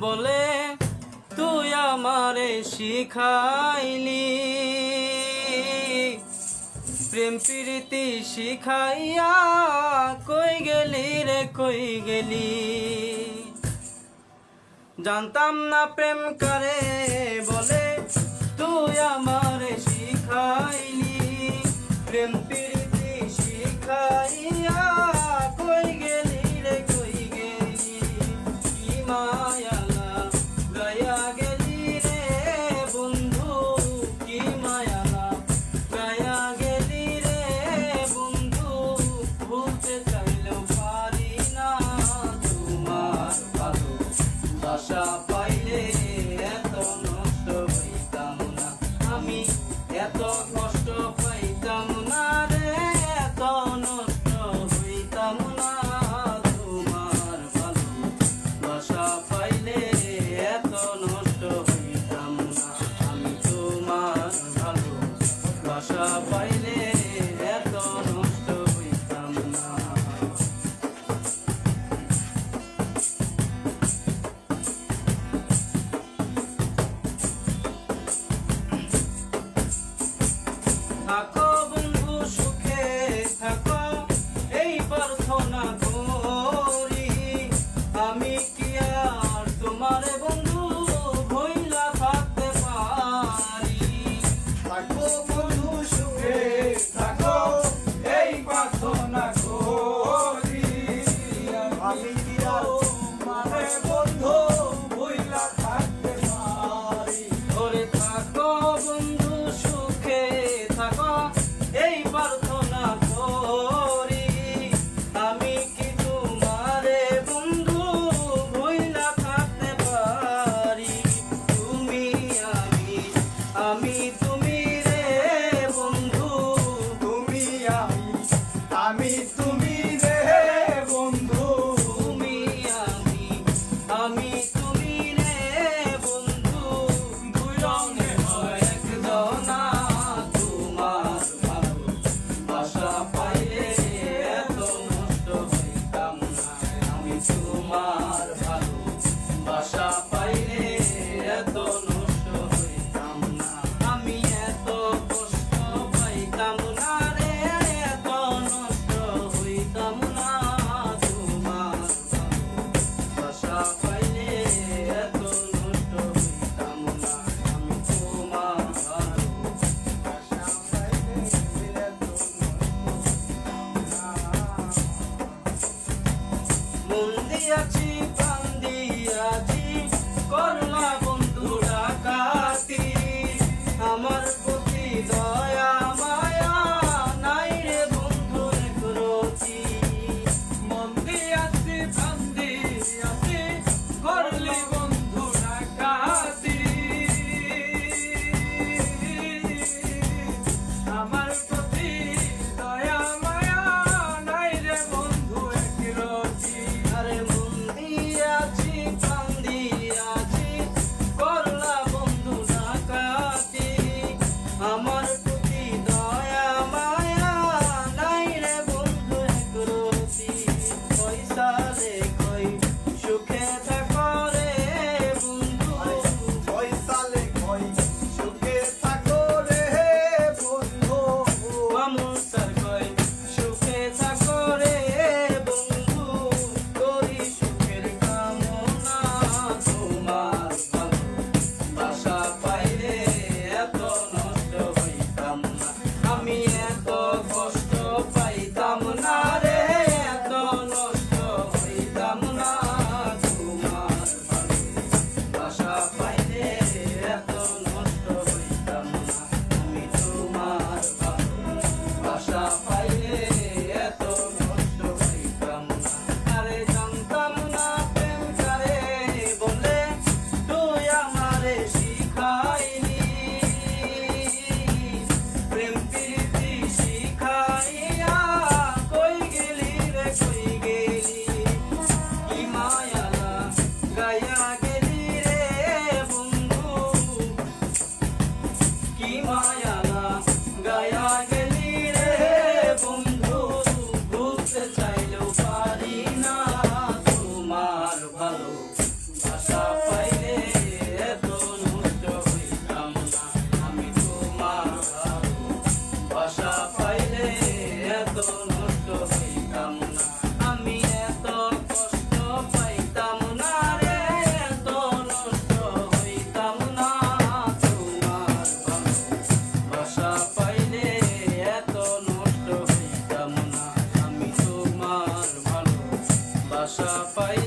বলে, তুই আমারে শিখাইলি। প্রেম প্রীতি শিখাইয়া কই গেলি রে, কই গেলি? জানতাম না প্রেম করে বলে, তুই আমারে sister. আশা পাইলে